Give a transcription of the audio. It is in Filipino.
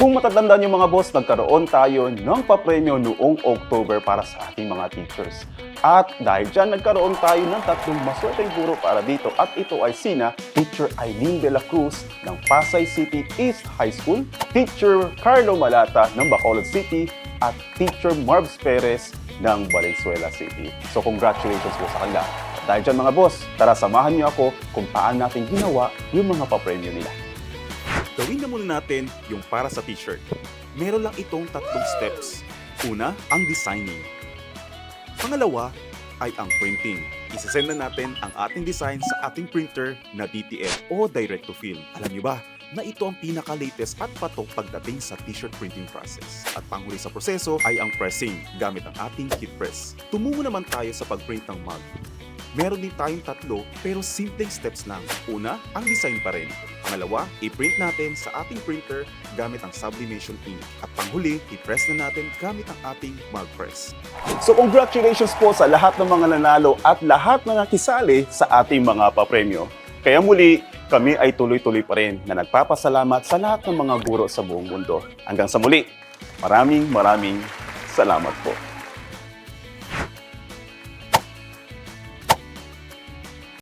Kung matatandaan yung mga boss, nagkaroon tayo ng papremyo noong October para sa ating mga teachers. At dahil dyan, nagkaroon tayo ng tatlong maswerteng guro para dito. At ito ay sina Teacher Eileen de la Cruz ng Pasay City East High School, Teacher Carlo Malata ng Bacolod City, at Teacher Marbs Perez ng Valenzuela City. So congratulations po sa kanila. Dahil dyan mga boss, tara samahan niyo ako kung paano natin ginawa yung mga papremyo nila. Gawin na muna natin yung para sa t-shirt. Meron lang itong tatlong steps. Una, ang designing. Pangalawa ay ang printing. Isasend na natin ang ating design sa ating printer na DTF o Direct to Film. Alam niyo ba na ito ang pinaka-latest at patok pagdating sa t-shirt printing process. At panghuli sa proseso ay ang pressing gamit ang ating kit press. Tumungo naman tayo sa pagprint ng mug. Meron din tayong tatlo pero simpleng steps lang. Una, ang design pa rin. Pangalawa, i-print natin sa ating printer gamit ang sublimation ink. At panghuli, i-press na natin gamit ang ating mug press. So congratulations po sa lahat ng mga nanalo at lahat na nakisali sa ating mga papremyo. Kaya muli, kami ay tuloy-tuloy pa rin na nagpapasalamat sa lahat ng mga guro sa buong mundo. Hanggang sa muli, maraming maraming salamat po.